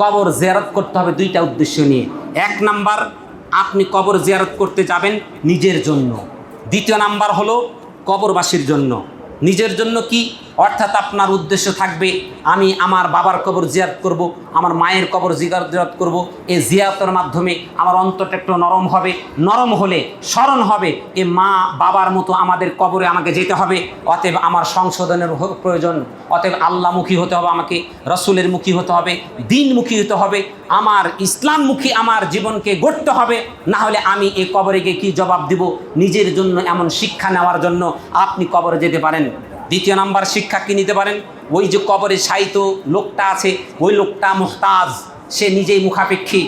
কবর জিয়ারত করতে হবে দুইটা উদ্দেশ্য নিয়ে। এক নাম্বার, আপনি কবর জিয়ারত করতে যাবেন নিজের জন্য। দ্বিতীয় নাম্বার হলো কবরবাসীর জন্য। নিজের জন্য কি? অর্থাৎ আপনার উদ্দেশ্য থাকবে, আমি আমার বাবার কবর জিয়ারত করব, আমার মায়ের কবর জিগার জিয়ারত করব। এই জিয়ারতের মাধ্যমে আমার অন্তরটা একটু নরম হবে। নরম হলে স্মরণ হবে এ মা বাবার মতো আমাদের কবরে আমাকে যেতে হবে। অতএব আমার সংশোধনের প্রয়োজন। অতএব আল্লাহমুখী হতে হবে আমাকে, রসুলের মুখী হতে হবে, দিনমুখী হতে হবে। আমার ইসলামমুখী আমার জীবনকে গড়তে হবে। না হলে আমি এই কবরে গিয়ে কী জবাব দিব? নিজের জন্য এমন শিক্ষা নেওয়ার জন্য আপনি কবরে যেতে পারেন। দ্বিতীয় নাম্বার শিক্ষা কি নিতে পারেন? ওই যে কবরে সাহিত্য লোকটা আছে, ওই লোকটা মোহতাজ। সে নিজেই মুখাপেক্ষী।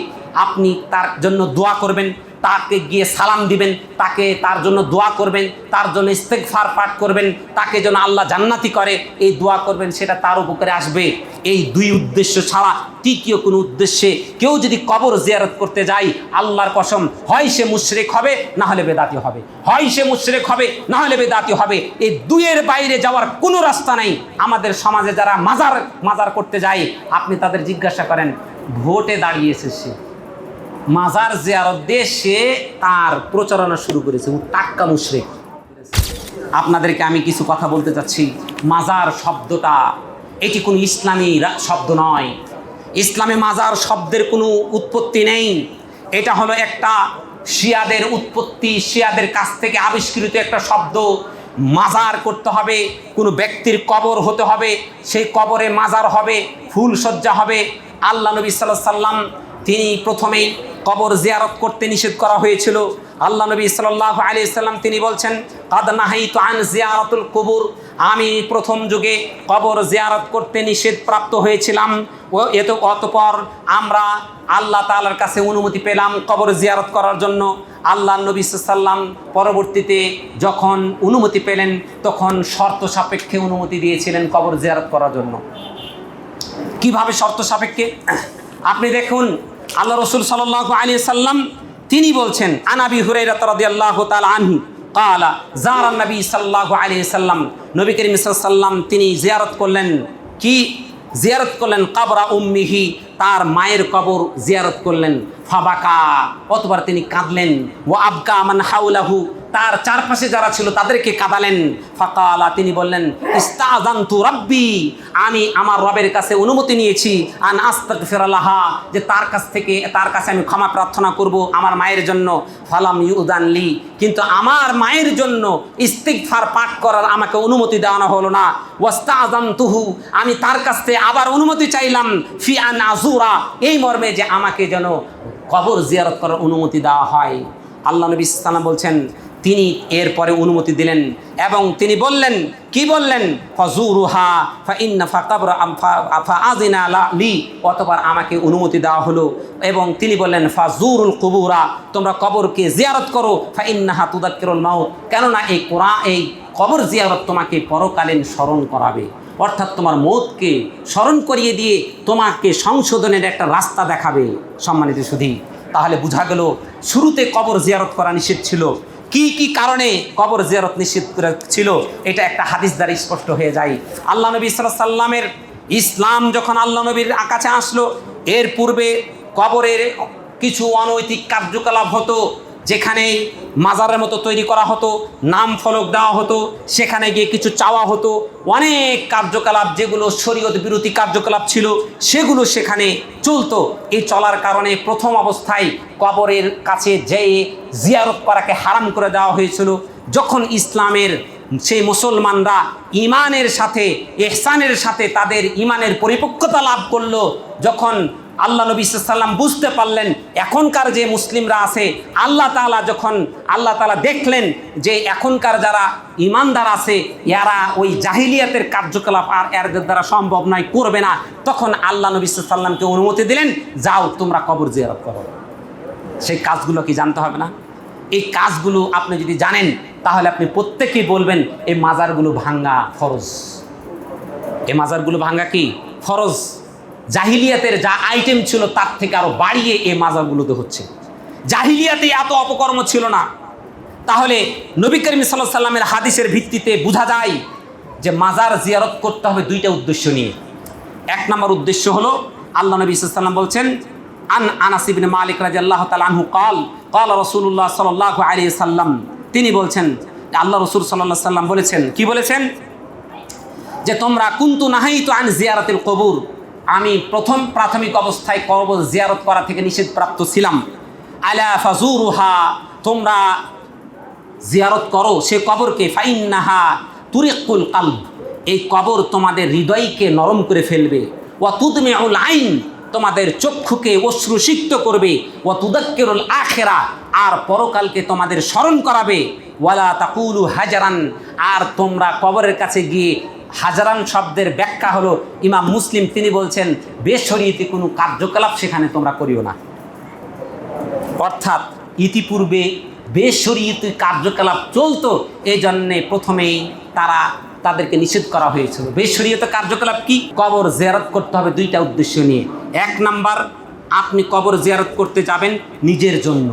আপনি তার জন্য দোয়া করবেন। তাকে গিয়ে সালাম দিবেন, তাকে তার জন্য দোয়া করবেন, তার জন্য ইস্তেকফার পাঠ করবেন, তাকে যেন আল্লাহ জান্নাতি করে, এই দোয়া করবেন, সেটা তার উপকারে আসবে। এই দুই উদ্দেশ্য ছাড়া তৃতীয় কোনো উদ্দেশ্যে কেউ যদি কবর জিয়ারত করতে যায়, আল্লাহর কসম, হয় সে মুশরেক হবে, না হলে বেদাতি হবে। হয় সে মুশরেক হবে, না হলে বেদাতি হবে। এই দুইয়ের বাইরে যাওয়ার কোনো রাস্তা নাই। আমাদের সমাজে যারা মাজার মাজার করতে যায়, আপনি তাদের জিজ্ঞাসা করেন, ভোটে দাঁড়িয়েছে সে। মাজার জিয়ারত দিয়ে সে তার প্রচারণা শুরু করেছে। টাক্কা মুশরেক। আপনাদেরকে আমি কিছু কথা বলতে চাচ্ছি। মাজার শব্দটা, এটি কোনো ইসলামী শব্দ নয়। ইসলামে মাজার শব্দের কোনো উৎপত্তি নেই। এটা হলো একটা শিয়াদের উৎপত্তি, শিয়াদের কাছ থেকে আবিষ্কৃত একটা শব্দ। মাজার করতে হবে, কোনো ব্যক্তির কবর হতে হবে, সেই কবরে মাজার হবে ফুল সজ্জা হবে। আল্লাহ নবী সাল্লাহ সাল্লাম তিনি প্রথমেই কবর জিয়ারত করতে নিষেধ করা হয়েছিল। আল্লাহ নবী সাল্লাহ আলি সাল্লাম তিনি বলছেন, কাদ নাহাই তো আন জিয়ারতুল কবুর। আমি প্রথম যুগে কবর জিয়ারত করতে নিষেধ প্রাপ্ত হয়েছিলাম। ও এত অতপর আমরা আল্লাহ তাআলার কাছে অনুমতি পেলাম কবর জিয়ারত করার জন্য। আল্লাহ নবী সাল্লাম পরবর্তীতে যখন অনুমতি পেলেন, তখন শর্ত সাপেক্ষে অনুমতি দিয়েছিলেন কবর জিয়ারত করার জন্য। কীভাবে শর্ত সাপেক্ষে? আপনি দেখুন আল্লাহ রসুল সাল্লাহ আলী সাল্লাম তিনি বলছেন আনাবি হুরাইরা তরদি আল্লাহ তাল আনহু। কালা, জারা নবী সাল্লাহ আলী সাল্লাম। নবী করিম সাল্লাম তিনি জিয়ারত করলেন কি? জিয়ারত করলেন কাবরা উম্মিহি, তার মায়ের কবর জিয়ারত করলেন। ফাবাকা, অতবার তিনি কাঁদলেন। ও আবকা মান হাউলাহু তার চারপাশে যারা ছিল তাদেরকে কাঁদালেন। ফাকালা, তিনি বললেন ইস্তাজান্তু রাব্বি, আমি আমার রবের কাছে অনুমতি নিয়েছি, আন আস্তাক ফেরালাহা যে তার কাছ থেকে, তার কাছে আমি ক্ষমা প্রার্থনা করব আমার মায়ের জন্য। ফালাম ইউদানলি কিন্তু আমার মায়ের জন্য ইস্তিগফার পাঠ করার আমাকে অনুমতি দেওয়ানো হলো না। ওয়াস্তাজান্তুহু আমি তার কাছ থেকে আবার অনুমতি চাইলাম। ফি আন আজুরা এই মর্মে যে আমাকে যেন কবর জিয়ারত করার অনুমতি দেওয়া হয়। আল্লাহ নবী ইসলাম বলছেন, তিনি এরপরে অনুমতি দিলেন এবং তিনি বললেন, কি বললেন? ফজুরুহা অতবার আমাকে অনুমতি দেওয়া হলো এবং তিনি বললেন, ফাজুরুল কুবুরা, তোমরা কবরকে জিয়ারত করো। ফা ইন্নাহা তুদাক্কিরুল মাউত। কেননা এই কোরআন, এই কবর জিয়ারত তোমাকে পরকালীন স্মরণ করাবে। অর্থাৎ তোমার মৌতকে স্মরণ করিয়ে দিয়ে তোমাকে সংশোধনের একটা রাস্তা দেখাবে সম্মানিত সুধী। তাহলে বোঝা গেল শুরুতে কবর জিয়ারত করা নিষেধ ছিল। কি কি কারণে কবর জিয়ারত করা ছিল? এটা একটা হাদিস দ্বারা স্পষ্ট হয়ে যায়। আল্লাহ নবী সাল্লামের ইসলাম যখন আল্লাহ নবীর কাছে আসলো, এর পূর্বে কবরের কিছু অনৈতিক কার্যকলাপ হতো। যেখানে মাজারের মতো তৈরি করা হতো, নাম ফলক দেওয়া হতো, সেখানে গিয়ে কিছু চাওয়া হতো, অনেক কার্যকলাপ যেগুলো শরীয়ত বিরোধী কার্যকলাপ ছিল, সেগুলো সেখানে চলতো। এই চলার কারণে প্রথম অবস্থায় কবরের কাছে যেয়ে জিয়ারত করাকে হারাম করে দেওয়া হয়েছিল। যখন ইসলামের সেই মুসলমানরা ইমানের সাথে, এহসানের সাথে তাদের ইমানের পরিপক্কতা লাভ করল, যখন আল্লাহ নবী সাল্লাম বুঝতে পারলেন, এখনকার যে মুসলিমরা আছে, আল্লাহ তাআলা যখন আল্লাহ তাআলা দেখলেন যে এখনকার যারা ইমানদার আছে, এরা ওই জাহিলিয়াতের কার্যকলাপ আর এদের দ্বারা সম্ভব নয়, করবে না, তখন আল্লাহ নবী সাল্লামকে অনুমতি দিলেন, যাও তোমরা কবর জিয়ারত করো। সেই কাজগুলো কি জানতে হবে না? এই কাজগুলো আপনি যদি জানেন, তাহলে আপনি প্রত্যেকেই বলবেন, এই মাজারগুলো ভাঙ্গা ফরজ। এই মাজারগুলো ভাঙ্গা কি? ফরজ। জাহিলিয়াতের যা আইটেম ছিল তার থেকে আরও বাড়িয়ে এ মাজারগুলোতে হচ্ছে। জাহিলিয়াতে এত অপকর্ম ছিল না। তাহলে নবী করিম সাল্লাহ সাল্লামের হাদিসের ভিত্তিতে বোঝা যায় যে মাজার জিয়ারত করতে হবে দুইটা উদ্দেশ্য নিয়ে। এক নম্বর উদ্দেশ্য হলো, আল্লাহ নবী সাল্লাম বলছেন, আন আনাসিবিন মালিক রাজি আল্লাহ আনহু কল কল রসুল্লাহ সাল্লাহ আলী সাল্লাম তিনি বলছেন, আল্লাহ রসুল সাল্লাহ সাল্লাম বলেছেন, কি বলেছেন? যে তোমরা কুন্তু নাহাই তো আন জিয়ারাতিল কবুর। আমি প্রথম প্রাথমিক অবস্থায় কবর জিয়ারত করা থেকে নিষেধপ্রাপ্ত ছিলাম। আলা ফাজুরুহা, তোমরা জিয়ারত করো, সে কবরকে, ফাইন্নাহা তুরিকুল কালব, এই কবর তোমাদের হৃদয়কে নরম করে ফেলবে। ওয়া তুদমেউল আইন, তোমাদের চক্ষুকে অশ্রুসিক্ত করবে। ওয়া তুদাক্কিরুল আখেরা, আর পরকালকে তোমাদের স্মরণ করাবে। ওয়ালা তাকুলু হাজারান, আর তোমরা কবরের কাছে গিয়ে হাজারান শব্দের ব্যাখ্যা হলো ইমাম মুসলিম, তিনি বলছেন বেশরীতি কোনো কার্যকলাপ সেখানে তোমরা করিও না। অর্থাৎ ইতিপূর্বে বেশরীয়তি কার্যকলাপ চলতো এই জন্যে প্রথমেই তারা তাদেরকে নিষেধ করা হয়েছিল। বেশরীয়ত কার্যকলাপ কি? কবর জিয়ারত করতে হবে দুইটা উদ্দেশ্য নিয়ে। এক নাম্বার, আপনি কবর জিয়ারত করতে যাবেন নিজের জন্য।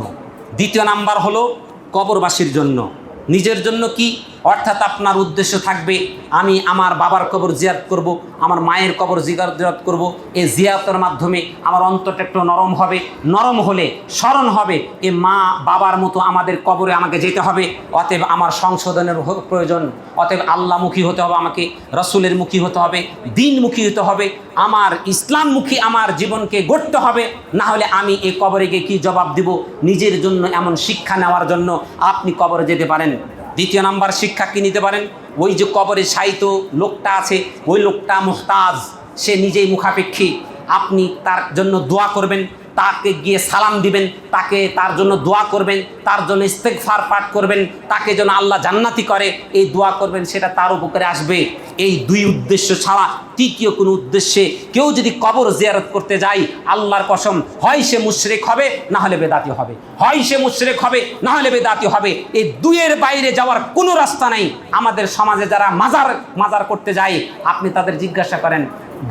দ্বিতীয় নাম্বার হলো কবরবাসীর জন্য। নিজের জন্য কি? অর্থাৎ আপনার উদ্দেশ্য থাকবে, আমি আমার বাবার কবর জিয়ারত করব, আমার মায়ের কবর জিয়ারত করব। এই জিয়ারতের মাধ্যমে আমার অন্তরটা একটু নরম হবে, নরম হলে স্মরণ হবে, এ মা বাবার মতো আমাদের কবরে আমাকে যেতে হবে, অতএব আমার সংশোধনের প্রয়োজন, অতএব আল্লাহমুখী হতে হবে আমাকে, রসুলের মুখী হতে হবে, দিনমুখী হতে হবে, আমার ইসলামমুখী আমার জীবনকে গড়তে হবে, না হলে আমি এই কবরে গিয়ে কী জবাব দিব? নিজের জন্য এমন শিক্ষা নেওয়ার জন্য আপনি কবরে যেতে পারেন। দ্বিতীয় নাম্বার শিক্ষা কি নিতে পারেন? ওই যে কবরে সাহিত্য লোকটা আছে, ওই লোকটা মোহতাজ, সে নিজেই মুখাপেক্ষী। আপনি তার জন্য দোয়া করবেন। তাকে গিয়ে সালাম দিবেন, তাকে তার জন্য দোয়া করবেন, তার জন্য ইস্তেকফার পাঠ করবেন, তাকে যেন আল্লাহ জান্নাতি করে, এই দোয়া করবেন, সেটা তার উপকারে আসবে। এই দুই উদ্দেশ্য ছাড়া তৃতীয় কোনো উদ্দেশ্যে কেউ যদি কবর জিয়ারত করতে যায়, আল্লাহর কসম, হয় সে মুশরেক হবে, না হলে বেদাতি হবে। হয় সে মুশরেক হবে, না হলে বেদাতি হবে। এই দুইয়ের বাইরে যাওয়ার কোনো রাস্তা নাই। আমাদের সমাজে যারা মাজার মাজার করতে যায়, আপনি তাদের জিজ্ঞাসা করেন,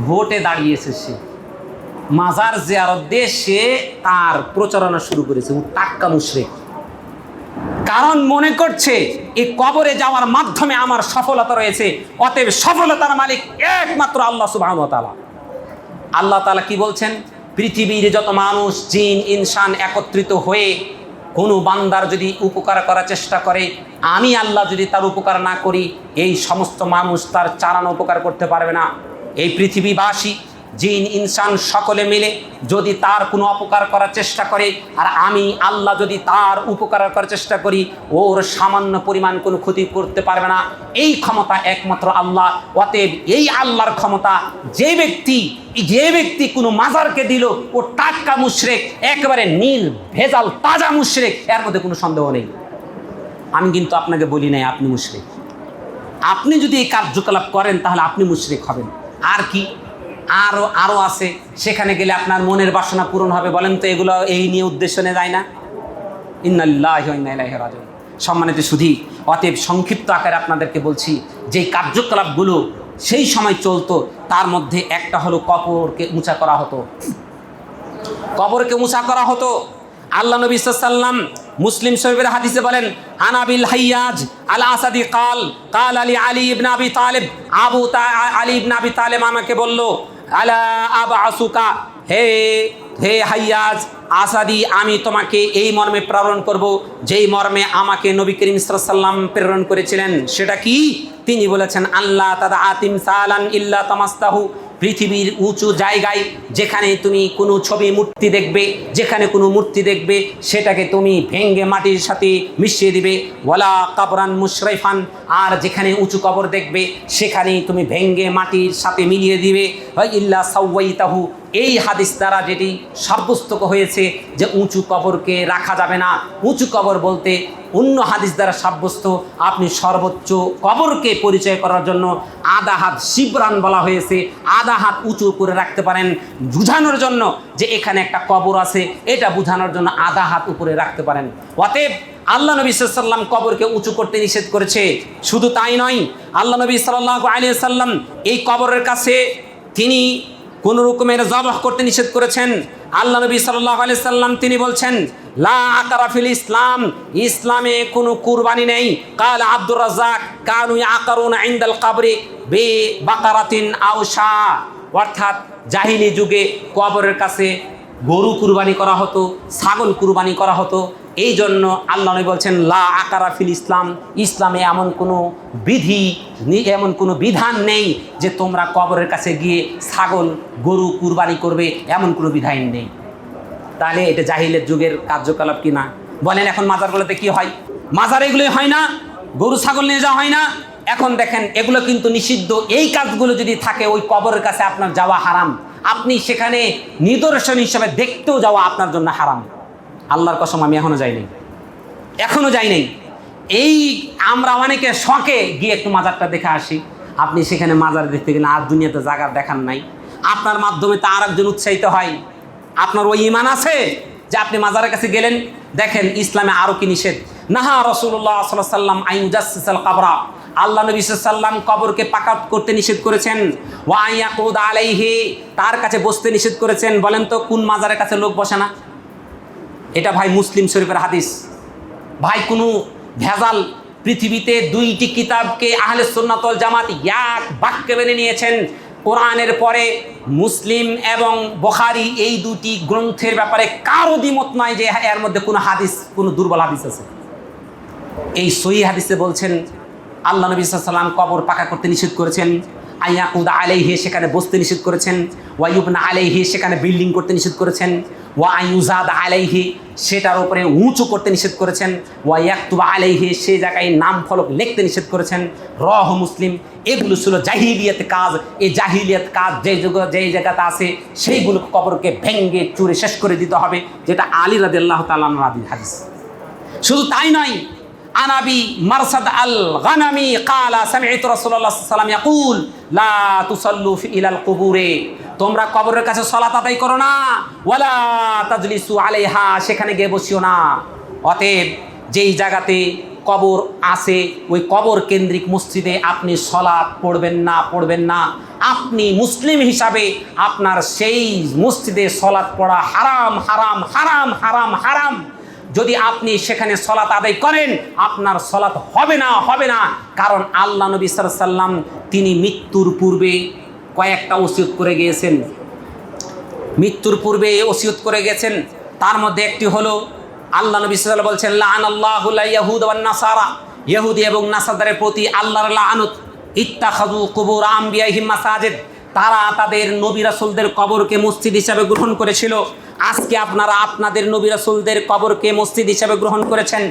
ভোটে দাঁড়িয়েছে সে। মাজার জিয়ারত দিয়ে সে তার প্রচারণা শুরু করেছে টাক্কা মুশরিক। কারণ মনে করছে, এই কবরে যাওয়ার মাধ্যমে আমার সফলতা রয়েছে, অতএব সফলতার মালিক একমাত্র আল্লাহ সুবাহ তাআলা। আল্লাহ তালা কি বলছেন? পৃথিবীর যত মানুষ, জিন, ইনসান একত্রিত হয়ে কোনো বান্দার যদি উপকার করার চেষ্টা করে, আমি আল্লাহ যদি তার উপকার না করি, এই সমস্ত মানুষ তার চারানো উপকার করতে পারবে না। এই পৃথিবীবাসী জিন, ইনসান সকলে মিলে যদি তার কোনো অপকার করার চেষ্টা করে, আর আমি আল্লাহ যদি তার উপকার করার চেষ্টা করি ওর সামান্য পরিমাণ কোনো ক্ষতি করতে পারবে না। এই ক্ষমতা একমাত্র আল্লাহ। অতএব এই আল্লাহর ক্ষমতা যে ব্যক্তি যে ব্যক্তি কোনো মাজারকে দিল, ও টাটকা মুশরেক, একেবারে নীল, ভেজাল, তাজা মুশরেক, এর মধ্যে কোনো সন্দেহ নেই। আমি কিন্তু আপনাকে বলি নাই, আপনি মুশরিক। আপনি যদি এই কার্যকলাপ করেন, তাহলে আপনি মুশরেক হবেন। আর কি? আরও আরও আছে। সেখানে গেলে আপনার মনের বাসনা পূরণ হবে। বলেন তো, এগুলো এই নিয়ে উদ্দেশ্য নিয়ে যায় না? ইন্নাল্লাহ সম্মানিত সুধী, অতএব সংক্ষিপ্ত আকারে আপনাদেরকে বলছি যে কার্যকলাপগুলো সেই সময় চলতো, তার মধ্যে একটা হলো কবরকে উঁচা করা হতো। কবরকে উঁচা করা হতো। আল্লাহ নবী সাল্লাম মুসলিম শরীফের হাদিসে বলেন আনাবিল হাইয়াজ আল আসাদি কাল কাল আলী আলী ইবনে আবি তালেব। আবু তা- আলী ইবনে আবি আমাকে বলল আলা আবা হে হে হাইয়াজ, আসাদি, আমি তোমাকে এই মর্মে প্রেরণ করব, যেই মর্মে আমাকে নবী করিম সাল্লাম প্রেরণ করেছিলেন, সেটা কি? তিনি বলেছেন আল্লাহ তাদা আতিম সালান ইল্লা তামাস্তাহু। পৃথিবীর উঁচু জায়গায় যেখানে তুমি কোনো ছবি মূর্তি দেখবে, যেখানে কোনো মূর্তি দেখবে, সেটাকে তুমি ভেঙ্গে মাটির সাথে মিশিয়ে দিবে। ওয়ালা কাবরান মুশরাইফান, আর যেখানে উঁচু কবর দেখবে, সেখানেই তুমি ভেঙ্গে মাটির সাথে মিলিয়ে দিবে। ইল্লা সাউয়াইতাহু এই হাদিস দ্বারা যেটি সাব্যস্ত হয়েছে যে উঁচু কবরকে রাখা যাবে না। উঁচু কবর বলতে অন্য হাদিস দ্বারা সাব্যস্ত। আপনি সর্বোচ্চ কবরকে পরিচয় করার জন্য আধা হাত শিবরান বলা হয়েছে। আধা হাত উঁচু করে রাখতে পারেন বুঝানোর জন্য যে এখানে একটা কবর আছে। এটা বুঝানোর জন্য আধা হাত উপরে রাখতে পারেন। অতএব আল্লাহ নবী সাল্লাম কবরকে উঁচু করতে নিষেধ করেছে। শুধু তাই নয়, আল্লাহ নবী সাল্লাহ আলী সাল্লাম এই কবরের কাছে তিনি কোন রকমের জবাহ করতে নিষেধ করেছেন? আল্লাহ নবী সাল্লাহ সাল্লাম তিনি বলছেন, লা আকারাফিল ইসলাম, ইসলামে কোনো কুরবানি নেই। কাল আব্দুর রাজাক কানু আকারুন ইন্দাল কাবরে বে বাকারাতিন আউশা অর্থাৎ জাহিলি যুগে কবরের কাছে গরু কুরবানি করা হতো, ছাগল কুরবানি করা হতো। এই জন্য আল্লাহ নবী বলছেন, লা আকারা ফিল ইসলাম। ইসলামে এমন কোনো বিধি এমন কোনো বিধান নেই যে তোমরা কবরের কাছে গিয়ে ছাগল, গরু কুরবানি করবে, এমন কোনো বিধান নেই। তাহলে এটা জাহিলের যুগের কার্যকলাপ কি না? বলেন এখন মাজারগুলোতে কি হয়? মাজার এগুলোই হয় না, গরু, ছাগল নিয়ে যাওয়া হয় না। এখন দেখেন, এগুলো কিন্তু নিষিদ্ধ। এই কাজগুলো যদি থাকে, ওই কবরের কাছে আপনার যাওয়া হারাম। আপনি সেখানে নিদর্শন হিসাবে দেখতেও যাওয়া আপনার জন্য হারাম। আল্লাহর কসম, আমি এখনও যাইনি। এখনও যাই নাই এই আমরা অনেকে শখে গিয়ে একটু মাজারটা দেখে আসি। আপনি সেখানে মাজার দেখতে গেলে আর দুনিয়াতে জায়গার দেখান নাই। আপনার মাধ্যমে তো আর একজন উৎসাহিত হয়। আপনার ওই ইমান আছে যে আপনি মাজারের কাছে গেলেন, দেখেন ইসলামে আরও কি নিষেধ। নাহা রসুল্লাহ সাল্লাম আইন জাসাল কাবরা। আল্লাহ নবী সাল্লাম কবরকে পাকাত করতে নিষেধ করেছেন। ওয়াইয়া কোদ আলাইহে, তার কাছে বসতে নিষেধ করেছেন। বলেন তো, কোন মাজারের কাছে লোক বসে না? এটা ভাই মুসলিম শরীফের হাদিস। ভাই, কোনো ভেজাল পৃথিবীতে দুইটি কিতাবকে আহলে সুন্নাতল জামাত এক বাক্যে মেনে নিয়েছেন। কোরআনের পরে মুসলিম এবং বখারি এই দুটি গ্রন্থের ব্যাপারে কারও দ্বিমত নয় যে এর মধ্যে কোনো হাদিস, কোনো দুর্বল হাদিস আছে। এই সহি হাদিসে বলছেন, আল্লাহ নবী সাল্লাম কবর পাকা করতে নিষেধ করেছেন। আইয়াকুদা আলাইহি, সেখানে বসতে নিষেধ করেছেন। ওয়াইবনা আলাইহি, সেখানে বিল্ডিং করতে নিষেধ করেছেন। ওয়া আইউজাদ আলাইহি, সেটার উপরে উঁচু করতে নিষেধ করেছেন। ওয়া ইয়াকতুবা আলাইহি সেই জায়গায় নাম ফলক লিখতে নিষেধ করেছেন। রহ মুসলিম, এগুলো ছিল জাহিলিয়াত কাজ। এই জাহিলিয়াত কাজ যে যেই জায়গাতে আছে সেইগুলো কবরকে ভেঙ্গে চুরে শেষ করে দিতে হবে, যেটা আলী রাদিয়াল্লাহু তাআলা আনহু হাদিস। শুধু তাই নয় আনাবি মারসাদ আল গানামি কালা, সামিত রসুল্লাহ সাল্লাম ইয়াকুল, লা তুসাল্লু ইলাল কুবুরে। তোমরা কবরের কাছে সলাত আদায় করো না, ওয়ালা তাজলিসু আলেহা সেখানে গিয়ে বসিও না। অতএব যেই জায়গাতে কবর আছে, ওই কবর কেন্দ্রিক মসজিদে আপনি সলাপ পড়বেন না পড়বেন না। আপনি মুসলিম হিসাবে আপনার সেই মসজিদে সলাৎ পড়া হারাম হারাম হারাম হারাম হারাম। যদি আপনি সেখানে সলাত আদায় করেন, আপনার সলাত হবে না হবে না। কারণ আল্লাহ নবী সাল্লাম তিনি মৃত্যুর পূর্বে কয়েকটা ওসিয়ত করে গিয়েছেন। মৃত্যুর পূর্বে ওসিয়ত করে গেছেন। তার মধ্যে একটি হলো, আল্লাহ নবী সাল্লাম বলছেন লান আল্লাহ ইহুদি এবং নাসাদারের প্রতি আল্লাহর লানত। ইত্তাখাদু কুবুর আম্বিয়াহিম মাসাজিদ। তারা তাদের নবী রাসুলদের কবরকে মসজিদ হিসাবে গ্রহণ করেছিল। আজকে আপনারা আপনাদের নবী রাসুলদের কবরকে মসজিদ হিসাবে গ্রহণ করেছেন।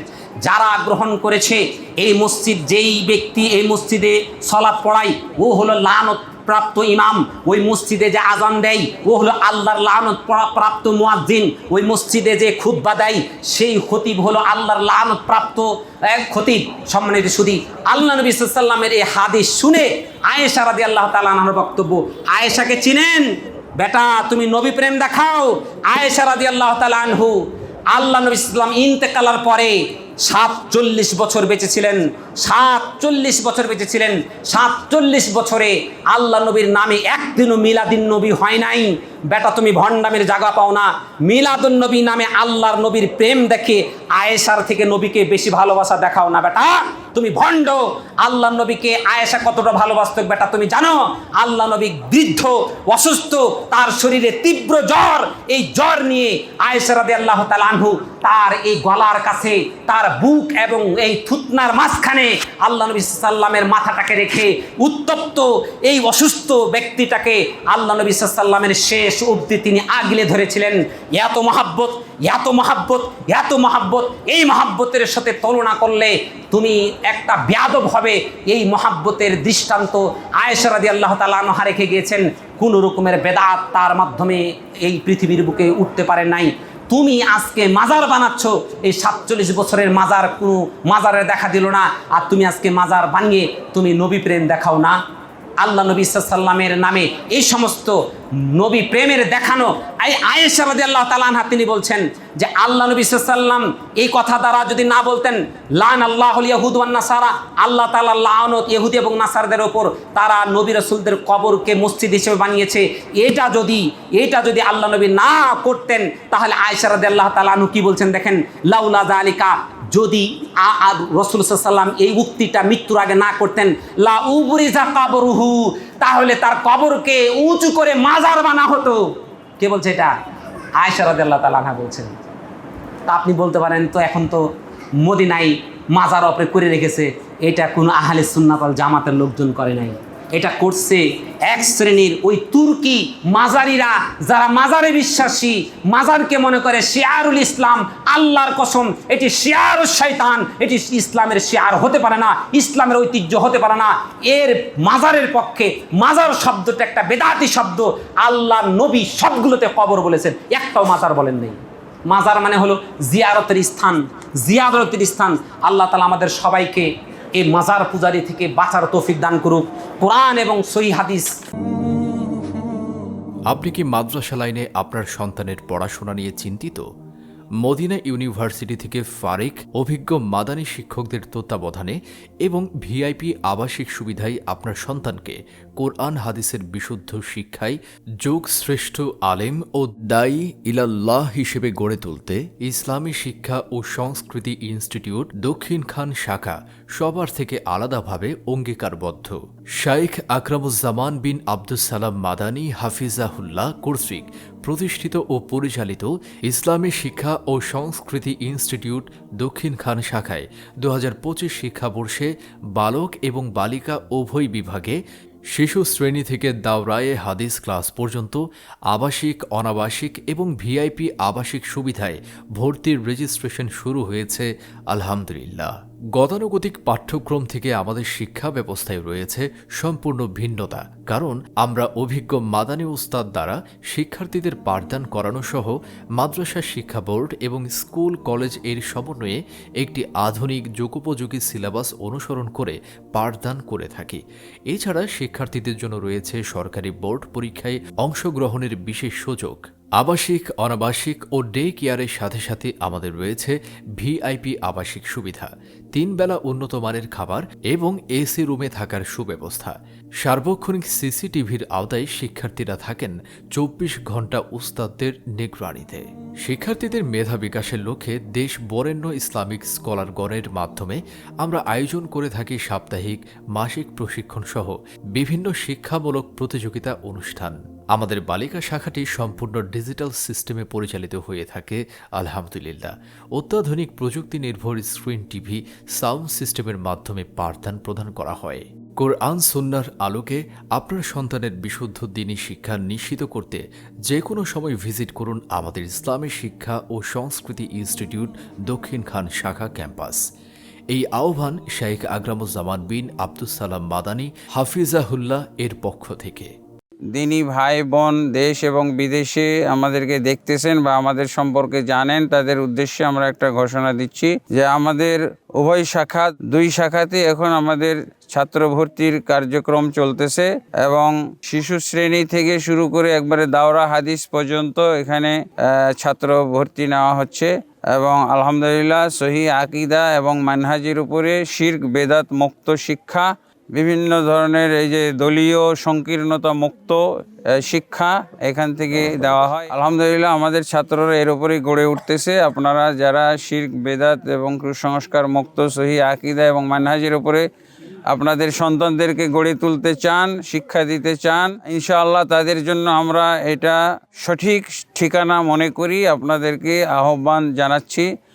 যারা গ্রহণ করেছে, এই মসজিদ যেই ব্যক্তি এই মসজিদে সলাপ পড়াই ও হলো লানত প্রাপ্ত ইমাম, ওই মসজিদে যে আজান দেয়, ও হলো আল্লাহর লানত প্রাপ্ত মুয়াজ্জিন। ওই মসজিদে যে খুতবা দেয়, সেই খতিব হলো আল্লাহর লানত প্রাপ্ত এক খতিব, সম্মানিত সুদী আল্লাহ নবী সাল্লামের এই হাদিস শুনে আয়েশা রাদি আল্লাহ তালানোর বক্তব্য, আয়েশাকে চিনেন? বেটা, তুমি নবী প্রেম দেখাও। আয়েশা রাদি আল্লাহ তালানহু আল্লাহ নবী ইসলাম ইন্তেকালার পরে সাতচল্লিশ বছর বেঁচেছিলেন সাতচল্লিশ বছর বেঁচেছিলেন সাতচল্লিশ বছরে আল্লাহ নবীর নামে একদিনও মিলাদিন নবী হয় নাই। বেটা, তুমি ভণ্ডামের জায়গা পাও না। মিলাদুন নবী নামে আল্লাহর নবীর প্রেম দেখে আয়েশার থেকে নবীকে বেশি ভালোবাসা দেখাও না, বেটা। তুমি ভণ্ড। আল্লাহ নবীকে আয়েশা কতটা ভালোবাসত বেটা, তুমি জানো? আল্লাহ নবী বৃদ্ধ, অসুস্থ, তার শরীরে তীব্র জ্বর। এই জ্বর নিয়ে আয়েশা রাদে আল্লাহ আনহু তার এই গলার কাছে, তার বুক এবং এই থুতনার মাঝখানে আল্লাহ নবী সাল্লামের মাথাটাকে রেখে উত্তপ্ত এই অসুস্থ ব্যক্তিটাকে আল্লাহ নবী সাল্লামের শেষ অবধি তিনি আগলে ধরেছিলেন। এত মহাব্বত এত মহাব্বত এত মহাব্বত, এই মহাব্বতের সাথে তুলনা করলে তুমি একটা ব্যাদব হবে। এই মহাব্বতের দৃষ্টান্ত আয়েশারাদি আল্লাহ তালা রেখে গিয়েছেন। কোনো রকমের বেদাত তার মাধ্যমে এই পৃথিবীর বুকে উঠতে পারে নাই। তুমি আজকে মাজার বানাচ্ছ। এই সাতচল্লিশ বছরের মাজার কোনো মাজারে দেখা দিল না। আর তুমি আজকে মাজার বানিয়ে তুমি নবী প্রেম দেখাও না। আল্লাহ নবী সাল্লামের নামে এই সমস্ত নবী প্রেমের দেখানো। এই আয়েশা রাদি আল্লাহ তালানহা তিনি বলছেন যে আল্লাহ নবী সাল্লাম এই কথা দ্বারা যদি না বলতেন লান আল্লাহ নাসারা, আল্লাহ তাআলা লানত ইহুদি এবং নাসারদের ওপর তারা নবী রাসূলদের কবরকে মসজিদ হিসেবে বানিয়েছে। এটা যদি এটা যদি আল্লাহ নবী না করতেন, তাহলে আয়েশা রাদি আল্লাহ তালানহু কি বলছেন দেখেন? লাউলা জালিকা যদি রসুল সাল্লাম এই উক্তিটা মৃত্যুর আগে না করতেন, লা তাহলে তার কবরকে উঁচু করে মাজার বানা হতো। কে বলছে এটা? আয়সা রাদিয়াল্লাহু তাআলা বলছেন তা আপনি বলতে পারেন তো এখন তো মদিনাই মাজার অপরে করে রেখেছে, এটা কোনো আহলে সুন্নাতাল জামাতের লোকজন করে নাই। এটা করছে এক শ্রেণির ওই তুর্কি মাজারিরা, যারা মাজারে বিশ্বাসী, মাজারকে মনে করে শিয়ারুল ইসলাম, আল্লাহর কসম, এটি শিয়ার শয়তান, এটি ইসলামের শিয়ার হতে পারে না, ইসলামের ঐতিহ্য হতে পারে না। এর মাজারের পক্ষে, মাজার শব্দটা একটা বেদাতি শব্দ আল্লাহ নবী সবগুলোতে কবর বলেছেন, একটাও মাজার বলেন নেই। মাজার মানে হলো জিয়ারতের স্থান জিয়ারতের স্থান। আল্লাহ তালা আমাদের সবাইকে এই মাজার পূজারি থেকে বাঁচার তৌফিক দান করুক। কোরআন এবং সহি হাদিস। আপনি কি মাদ্রাসা লাইনে আপনার সন্তানের পড়াশোনা নিয়ে চিন্তিত? মদিনা ইউনিভার্সিটি থেকে ফারেক, অভিজ্ঞ মাদানী শিক্ষকদের তত্ত্বাবধানে এবং ভিআইপি আবাসিক সুবিধায় আপনার সন্তানকে কোরআন হাদিসের বিশুদ্ধ শিক্ষায় যোগ শ্রেষ্ঠ আলেম ও দায়ী ইলাল্লাহ হিসেবে গড়ে তুলতে ইসলামী শিক্ষা ও সংস্কৃতি ইনস্টিটিউট দক্ষিণ খান শাখা সবার থেকে আলাদাভাবে অঙ্গীকারবদ্ধ। শাইখ আকরামুজ্জামান বিন আব্দুস সালাম মাদানী হাফিজাহুল্লাহ কর্তৃক প্রতিষ্ঠিত ও পরিচালিত ইসলামী শিক্ষা ও সংস্কৃতি ইনস্টিটিউট দক্ষিণ খান শাখায় দু হাজার পঁচিশ শিক্ষাবর্ষে বালক এবং বালিকা উভয় বিভাগে শিশু শ্রেণি থেকে দাওরায়ে হাদিস ক্লাস পর্যন্ত আবাসিক, অনাবাসিক এবং ভিআইপি আবাসিক সুবিধায় ভর্তির রেজিস্ট্রেশন শুরু হয়েছে, আলহামদুলিল্লাহ। গতানুগতিক পাঠ্যক্রম থেকে আমাদের শিক্ষা ব্যবস্থায় রয়েছে সম্পূর্ণ ভিন্নতা, কারণ আমরা অভিজ্ঞ মাদানী উস্তাদ দ্বারা শিক্ষার্থীদের পাঠদান করানো সহ মাদ্রাসা শিক্ষা বোর্ড এবং স্কুল, কলেজের সমন্বয়ে একটি আধুনিক যোগোপযোগী সিলেবাস অনুসরণ করে পাঠদান করে থাকি। এছাড়া শিক্ষার্থীদের জন্য রয়েছে সরকারি বোর্ড পরীক্ষায় অংশগ্রহণের বিশেষ সুযোগ। আবাসিক, অনাবাসিক ও ডে কেয়ারের সাথে সাথে আমাদের রয়েছে ভিআইপি আবাসিক সুবিধা, তিন বেলা উন্নত মানের খাবার এবং এসি রুমে থাকার সুব্যবস্থা। সার্বক্ষণিক সিসিটিভির আওতায় শিক্ষার্থীরা থাকেন চব্বিশ ঘণ্টা উস্তাদদের নিগরানিতে। শিক্ষার্থীদের মেধা বিকাশের লক্ষ্যে দেশ বরেণ্য ইসলামিক স্কলারগণের মাধ্যমে আমরা আয়োজন করে থাকি সাপ্তাহিক, মাসিক প্রশিক্ষণ সহ বিভিন্ন শিক্ষামূলক প্রতিযোগিতা অনুষ্ঠান। আমাদের বালিকা শাখাটি সম্পূর্ণ ডিজিটাল সিস্টেমে পরিচালিত হয়ে থাকে, আলহামদুলিল্লাহ। অত্যাধুনিক প্রযুক্তি নির্ভর স্ক্রিন টিভি সাউন্ড সিস্টেমের মাধ্যমে পাঠদান প্রদান করা হয়। কোরআন সুন্নার আলোকে আপনার সন্তানের বিশুদ্ধ দিনী শিক্ষা নিশ্চিত করতে যে কোনো সময় ভিজিট করুন আমাদের ইসলামী শিক্ষা ও সংস্কৃতি ইনস্টিটিউট দক্ষিণ খান শাখা ক্যাম্পাস। এই আহ্বান শেখ আকরামুজ্জামান বিন আব্দুস সালাম মাদানী হাফিজাহুল্লাহ এর পক্ষ থেকে। দিনী ভাই, বোন, দেশ এবং বিদেশে আমাদেরকে দেখতেছেন বা আমাদের সম্পর্কে জানেন। তাদের উদ্দেশ্যে আমরা একটা ঘোষণা দিচ্ছি যে আমাদের উভয় শাখা, দুই শাখাতে এখন আমাদের ছাত্র ভর্তির কার্যক্রম চলতেছে এবং শিশু শ্রেণি থেকে শুরু করে একবারে দাওরা হাদিস পর্যন্ত এখানে ছাত্র ভর্তি নেওয়া হচ্ছে এবং আলহামদুলিল্লাহ সহি আকিদা এবং মানহাজির উপরে শির্ক, বেদাত মুক্ত শিক্ষা বিভিন্ন ধরনের এই যে দলীয় সংকীর্ণতা মুক্ত শিক্ষা এখান থেকে দেওয়া হয়। আলহামদুলিল্লাহ আমাদের ছাত্ররা এর উপরেই গড়ে উঠতেছে। আপনারা যারা শির্ক, বেদাত এবং কুসংস্কার মুক্ত, সহি আকিদা এবং মানহাজের উপরে আপনাদের সন্তানদেরকে গড়ে তুলতে চান, শিক্ষা দিতে চান, ইনশাআল্লাহ তাদের জন্য আমরা এটা সঠিক ঠিকানা মনে করি। আপনাদেরকে আহ্বান জানাচ্ছি।